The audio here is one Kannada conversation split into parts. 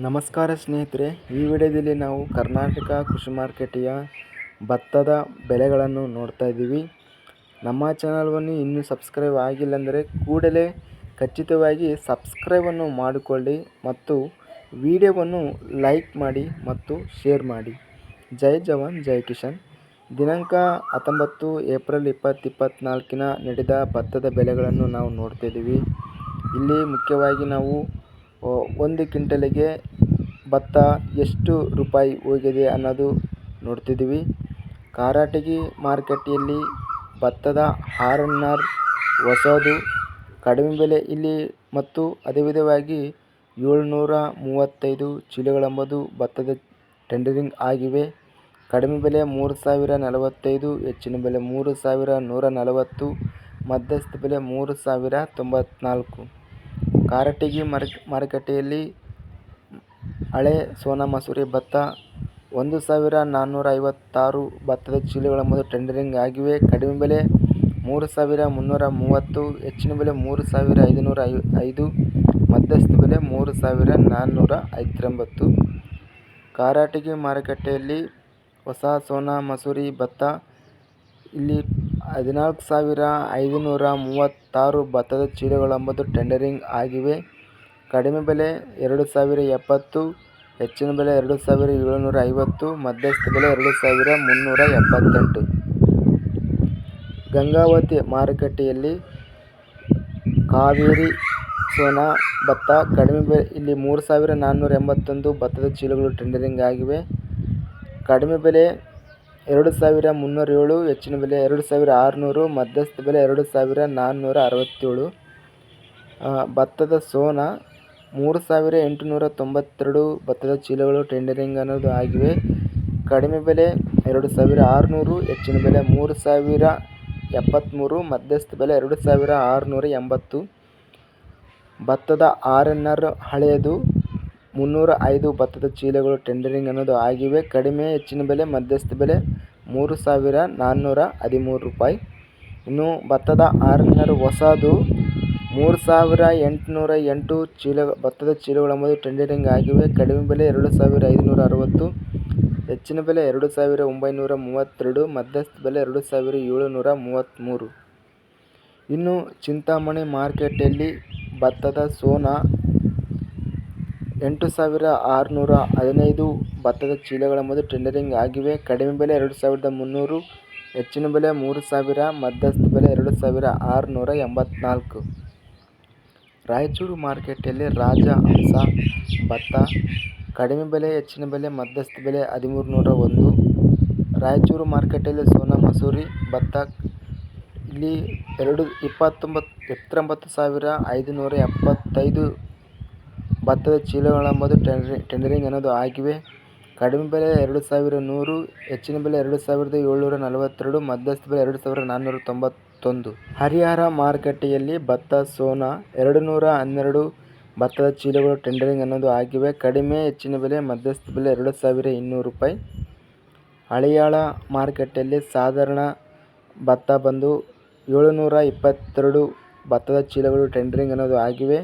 ನಮಸ್ಕಾರ ಸ್ನೇಹಿತರೆ, ಈ ವಿಡಿಯೋದಲ್ಲಿ ನಾವು ಕರ್ನಾಟಕ ಕೃಷಿ ಮಾರ್ಕೆಟಿಯ ಭತ್ತದ ಬೆಲೆಗಳನ್ನು ನೋಡ್ತಾ ಇದ್ದೀವಿ. ನಮ್ಮ ಚಾನಲ್ವನ್ನು ಇನ್ನೂ ಸಬ್ಸ್ಕ್ರೈಬ್ ಆಗಿಲ್ಲ ಅಂದರೆ ಕೂಡಲೇ ಖಚಿತವಾಗಿ ಸಬ್ಸ್ಕ್ರೈಬನ್ನು ಮಾಡಿಕೊಳ್ಳಿ ಮತ್ತು ವಿಡಿಯೋವನ್ನು ಲೈಕ್ ಮಾಡಿ ಮತ್ತು ಶೇರ್ ಮಾಡಿ. ಜೈ ಜವಾನ್, ಜೈ ಕಿಶನ್ ದಿನಾಂಕ ಹತ್ತೊಂಬತ್ತು ಏಪ್ರಿಲ್ ಇಪ್ಪತ್ತು ಇಪ್ಪತ್ತ್ನಾಲ್ಕಿನ ನಡೆದ ಭತ್ತದ ಬೆಲೆಗಳನ್ನು ನಾವು ನೋಡ್ತಿದ್ದೀವಿ ಇಲ್ಲಿ ಮುಖ್ಯವಾಗಿ ನಾವು ಒಂದು ಕ್ವಿಂಟಲಿಗೆ ಭತ್ತ ಎಷ್ಟು ರೂಪಾಯಿ ಹೋಗಿದೆ ಅನ್ನೋದು ನೋಡ್ತಿದ್ದೀವಿ. ಕಾರಾಟಗಿ ಮಾರುಕಟ್ಟೆಯಲ್ಲಿ ಭತ್ತದ ಆರ್ ಹೊಸದು, ಕಡಿಮೆ ಬೆಲೆ ಇಲ್ಲಿ ಮತ್ತು ಅದೇ ವಿಧವಾಗಿ ಏಳ್ನೂರ ಮೂವತ್ತೈದು ಚೀಲಗಳೆಂಬುದು ಭತ್ತದ ಟೆಂಡರಿಂಗ್ ಆಗಿವೆ. ಕಡಿಮೆ ಬೆಲೆ ಮೂರು ಸಾವಿರ ನಲವತ್ತೈದು, ಹೆಚ್ಚಿನ ಬೆಲೆ ಮೂರು ಸಾವಿರ ನೂರ ನಲವತ್ತು, ಮಧ್ಯಸ್ಥ ಬೆಲೆ ಮೂರು ಸಾವಿರ ತೊಂಬತ್ನಾಲ್ಕು. ಕಾರಟಗಿ ಮಾರ್ಕ್ ಮಾರುಕಟ್ಟೆಯಲ್ಲಿ ಹಳೆ ಸೋನಾ ಮಸೂರಿ ಭತ್ತ ಒಂದು ಸಾವಿರ ನಾನ್ನೂರ ಐವತ್ತಾರು ಭತ್ತದ ಚೀಲಗಳೆಂಬುದು ಟೆಂಡರಿಂಗ್ ಆಗಿವೆ. ಕಡಿಮೆ ಬೆಲೆ ಮೂರು ಸಾವಿರ ಮುನ್ನೂರ ಮೂವತ್ತು, ಹೆಚ್ಚಿನ ಬೆಲೆ ಮೂರು ಸಾವಿರ ಐದುನೂರ ಐ, ಐದು, ಮಧ್ಯಸ್ಥ ಬೆಲೆ ಮೂರು ಸಾವಿರ ನಾನ್ನೂರ ಐವತ್ತೊಂಬತ್ತು. ಕಾರಾಟಗಿ ಮಾರುಕಟ್ಟೆಯಲ್ಲಿ ಹೊಸ ಸೋನಾ ಮಸೂರಿ ಭತ್ತ ಇಲ್ಲಿ ಹದಿನಾಲ್ಕು ಸಾವಿರ ಐದುನೂರ ಮೂವತ್ತಾರು ಭತ್ತದ ಚೀಲಗಳೆಂಬುದು ಟೆಂಡರಿಂಗ್ ಆಗಿವೆ. ಕಡಿಮೆ ಬೆಲೆ ಎರಡು ಸಾವಿರ ಎಪ್ಪತ್ತು, ಹೆಚ್ಚಿನ ಬೆಲೆ ಎರಡು ಸಾವಿರ ಏಳುನೂರ ಐವತ್ತು ಮಧ್ಯಸ್ಥ ಬೆಲೆ ಎರಡು ಸಾವಿರ ಮುನ್ನೂರ ಎಪ್ಪತ್ತೆಂಟು ಗಂಗಾವತಿ ಮಾರುಕಟ್ಟೆಯಲ್ಲಿ ಕಾವೇರಿ ಸೋನಾ ಭತ್ತ ಕಡಿಮೆ ಬೆಲೆ ಇಲ್ಲಿ ಮೂರು ಸಾವಿರ ನಾನ್ನೂರ ಎಂಬತ್ತೊಂದು ಭತ್ತದ ಚೀಲಗಳು ಟೆಂಡರಿಂಗ್ ಆಗಿವೆ. ಕಡಿಮೆ ಬೆಲೆ ಎರಡು ಸಾವಿರ ಮುನ್ನೂರ ಏಳು, ಹೆಚ್ಚಿನ ಬೆಲೆ ಎರಡು ಸಾವಿರ ಆರುನೂರು, ಮಧ್ಯಸ್ಥ ಬೆಲೆ ಎರಡು ಸಾವಿರ ನಾನ್ನೂರ ಅರವತ್ತೇಳು. ಭತ್ತದ ಸೋನಾ ಮೂರು ಸಾವಿರ ಎಂಟುನೂರ ತೊಂಬತ್ತೆರಡು. ಭತ್ತದ ಚೀಲಗಳು, ಟೆಂಡರಿಂಗ್ ಅನ್ನೋದು ಆಗಿವೆ. ಕಡಿಮೆ ಬೆಲೆ ಎರಡು ಸಾವಿರ ಆರುನೂರು, ಹೆಚ್ಚಿನ ಬೆಲೆ ಮೂರು ಸಾವಿರ ಎಪ್ಪತ್ತ್ಮೂರು ಮಧ್ಯಸ್ಥ ಬೆಲೆ ಎರಡು ಸಾವಿರ ಆರುನೂರ ಎಂಬತ್ತು. ಭತ್ತದ ಆರ್ ಎನ್ ಆರ್ ಹಳೆಯದು ಮುನ್ನೂರ ಐದು ಭತ್ತದ ಚೀಲಗಳು ಟೆಂಡರಿಂಗ್ ಅನ್ನೋದು ಆಗಿವೆ. ಕಡಿಮೆ, ಹೆಚ್ಚಿನ ಬೆಲೆ, ಮಧ್ಯಸ್ಥ ಬೆಲೆ ಮೂರು ಸಾವಿರ ನಾನ್ನೂರ ಹದಿಮೂರು ರೂಪಾಯಿ. ಇನ್ನು ಭತ್ತದ ಆರ್ನರ್ ಹೊಸದು ಮೂರು ಸಾವಿರ ಎಂಟುನೂರ ಎಂಟು ಚೀಲ, ಭತ್ತದ ಚೀಲಗಳೆಂಬುದು ಟೆಂಡರಿಂಗ್ ಆಗಿವೆ. ಕಡಿಮೆ ಬೆಲೆ ಎರಡು ಸಾವಿರ ಐದುನೂರ ಅರವತ್ತು, ಹೆಚ್ಚಿನ ಬೆಲೆ ಎರಡು ಸಾವಿರ ಒಂಬೈನೂರ ಮೂವತ್ತೆರಡು, ಮಧ್ಯಸ್ಥ ಬೆಲೆ ಎರಡು ಸಾವಿರ ಏಳುನೂರ ಮೂವತ್ತ್ಮೂರು. ಇನ್ನು ಚಿಂತಾಮಣಿ ಮಾರ್ಕೆಟಲ್ಲಿ ಭತ್ತದ ಸೋನಾ ಎಂಟು ಸಾವಿರ ಆರುನೂರ ಹದಿನೈದು ಭತ್ತದ ಚೀಲಗಳೆಂಬುದು ಟೆಂಡರಿಂಗ್ ಆಗಿವೆ. ಕಡಿಮೆ ಬೆಲೆ ಎರಡು ಸಾವಿರದ ಮುನ್ನೂರು, ಹೆಚ್ಚಿನ ಬೆಲೆ ಮೂರು ಸಾವಿರ, ಮಧ್ಯಸ್ಥ ಬೆಲೆ ಎರಡು ಸಾವಿರ ಆರುನೂರ ಎಂಬತ್ನಾಲ್ಕು. ರಾಯಚೂರು ಮಾರ್ಕೆಟಲ್ಲಿ ರಾಜ ಹಂಸ ಭತ್ತ, ಕಡಿಮೆ ಬೆಲೆ, ಹೆಚ್ಚಿನ ಬೆಲೆ, ಮಧ್ಯಸ್ಥ ಬೆಲೆ ಹದಿಮೂರು ನೂರ ಒಂದು. ರಾಯಚೂರು ಮಾರ್ಕೆಟಲ್ಲಿ ಸೋನಾ ಮಸೂರಿ ಭತ್ತ, ಇಲ್ಲಿ ಎರಡು, ಇಪ್ಪತ್ತೊಂಬತ್ತು, ಎಪ್ಪತ್ತೊಂಬತ್ತು ಸಾವಿರ ಐದುನೂರ ಎಪ್ಪತ್ತೈದು ಭತ್ತದ ಚೀಲಗಳೆಂಬುದು ಟೆಂಡರಿಂಗ್ ಅನ್ನೋದು ಆಗಿವೆ. ಕಡಿಮೆ ಬೆಲೆ ಎರಡು ಸಾವಿರ ನೂರು, ಹೆಚ್ಚಿನ ಬೆಲೆ ಎರಡು ಸಾವಿರದ ಏಳ್ನೂರ ನಲವತ್ತೆರಡು, ಮಧ್ಯಸ್ಥ ಬೆಲೆ ಎರಡು ಸಾವಿರ ನಾನ್ನೂರ ತೊಂಬತ್ತೊಂದು. ಹರಿಹರ ಮಾರುಕಟ್ಟೆಯಲ್ಲಿ ಭತ್ತ, ಸೋನಾ ಎರಡು ನೂರ ಹನ್ನೆರಡು ಭತ್ತದ ಚೀಲಗಳು ಟೆಂಡರಿಂಗ್ ಅನ್ನೋದು ಆಗಿವೆ. ಕಡಿಮೆ, ಹೆಚ್ಚಿನ ಬೆಲೆ, ಮಧ್ಯಸ್ಥ ಬೆಲೆ ಎರಡು ಸಾವಿರ ಇನ್ನೂರು ರೂಪಾಯಿ. ಹಳಿಯಾಳ ಮಾರುಕಟ್ಟೆಯಲ್ಲಿ ಸಾಧಾರಣ ಭತ್ತ ಬಂದು ಏಳುನೂರ ಇಪ್ಪತ್ತೆರಡು ಭತ್ತದ ಚೀಲಗಳು ಟೆಂಡರಿಂಗ್ ಅನ್ನೋದು ಆಗಿವೆ.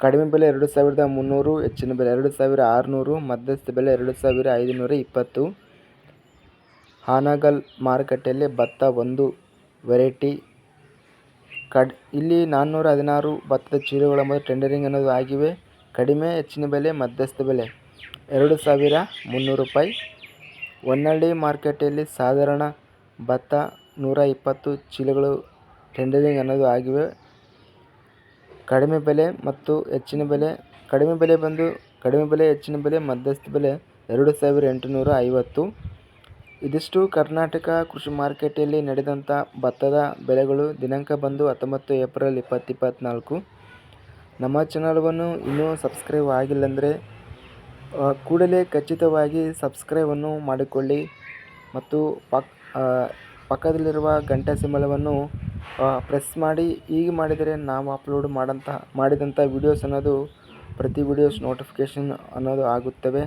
ಕಡಿಮೆ ಬೆಲೆ ಎರಡು ಸಾವಿರದ ಮುನ್ನೂರು, ಹೆಚ್ಚಿನ ಬೆಲೆ ಎರಡು ಸಾವಿರ ಆರುನೂರು, ಮಧ್ಯಸ್ಥ ಬೆಲೆ ಎರಡು ಸಾವಿರ ಐದುನೂರ ಇಪ್ಪತ್ತು. ಹಾನಗಲ್ ಮಾರುಕಟ್ಟೆಯಲ್ಲಿ ಭತ್ತ ಒಂದು ವೆರೈಟಿ. ಕಡ್, ಇಲ್ಲಿ ನಾನ್ನೂರ ಹದಿನಾರು ಭತ್ತದ ಚೀಲಗಳೆಂಬುದು ಟೆಂಡರಿಂಗ್ ಅನ್ನೋದು ಆಗಿವೆ. ಕಡಿಮೆ, ಹೆಚ್ಚಿನ ಬೆಲೆ, ಮಧ್ಯಸ್ಥ ಬೆಲೆ. ಎರಡು ಸಾವಿರ ಮುನ್ನೂರು ರೂಪಾಯಿ. ಹೊನ್ನಳ್ಳಿ ಮಾರುಕಟ್ಟೆಯಲ್ಲಿ ಸಾಧಾರಣ ಭತ್ತ ನೂರ ಇಪ್ಪತ್ತು ಚೀಲಗಳು, ಟೆಂಡರಿಂಗ್ ಅನ್ನೋದು ಆಗಿವೆ. ಕಡಿಮೆ ಬೆಲೆ ಮತ್ತು ಹೆಚ್ಚಿನ ಬೆಲೆ, ಕಡಿಮೆ ಬೆಲೆ ಬಂದು ಕಡಿಮೆ ಬೆಲೆ, ಹೆಚ್ಚಿನ ಬೆಲೆ, ಮಧ್ಯಸ್ಥ ಬೆಲೆ ಎರಡು ಸಾವಿರ ಎಂಟುನೂರ ಐವತ್ತು. ಇದಿಷ್ಟು ಕರ್ನಾಟಕ ಕೃಷಿ ಮಾರುಕಟ್ಟೆಯಲ್ಲಿ ನಡೆದಂಥ ಭತ್ತದ ಬೆಲೆಗಳು ದಿನಾಂಕ ಬಂದು ಹತ್ತೊಂಬತ್ತು ಏಪ್ರಿಲ್ ಇಪ್ಪತ್ತು ಇಪ್ಪತ್ತ್ನಾಲ್ಕು ನಮ್ಮ ಚಾನಲ್ವನ್ನು ಇನ್ನೂ ಸಬ್ಸ್ಕ್ರೈಬ್ ಆಗಿಲ್ಲಂದರೆ ಕೂಡಲೇ ಖಚಿತವಾಗಿ ಸಬ್ಸ್ಕ್ರೈಬನ್ನು ಮಾಡಿಕೊಳ್ಳಿ ಮತ್ತು ಪಕ್ ಪಕ್ಕದಲ್ಲಿರುವ ಗಂಟೆ ಸಿಂಬಲವನ್ನು ಪ್ರೆಸ್ ಮಾಡಿ, ಹೀಗೆ ಮಾಡಿದರೆ ನಾವು ಅಪ್ಲೋಡ್ ಮಾಡಂತಹ ಮಾಡಿದಂಥ ವೀಡಿಯೋಸ್ ಅನ್ನೋದು ಪ್ರತಿ ವೀಡಿಯೋಸ್ ನೋಟಿಫಿಕೇಷನ್ ಅನ್ನೋದು ಆಗುತ್ತವೆ.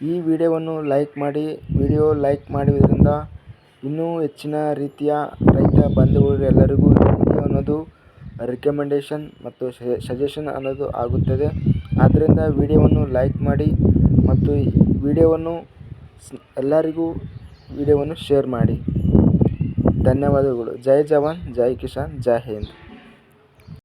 ಈ ವಿಡಿಯೋವನ್ನು ಲೈಕ್ ಮಾಡಿ ವಿಡಿಯೋ ಲೈಕ್ ಮಾಡುವುದರಿಂದ ಇನ್ನೂ ಹೆಚ್ಚಿನ ರೀತಿಯ ರೈತ ಬಂಧುಗಳು ಎಲ್ಲರಿಗೂ ವಿಡಿಯೋ ಅನ್ನೋದು ರಿಕಮೆಂಡೇಷನ್ ಮತ್ತು ಸಜೆಷನ್ ಅನ್ನೋದು ಆಗುತ್ತದೆ. ಆದ್ದರಿಂದ ವಿಡಿಯೋವನ್ನು ಲೈಕ್ ಮಾಡಿ ಮತ್ತು ವಿಡಿಯೋವನ್ನು ಎಲ್ಲರಿಗೂ ವಿಡಿಯೋವನ್ನು ಶೇರ್ ಮಾಡಿ. ಧನ್ಯವಾದಗಳು. ಜೈ ಜವಾನ್ ಜೈ ಕಿಸಾನ್ ಜೈ ಹಿಂದ್.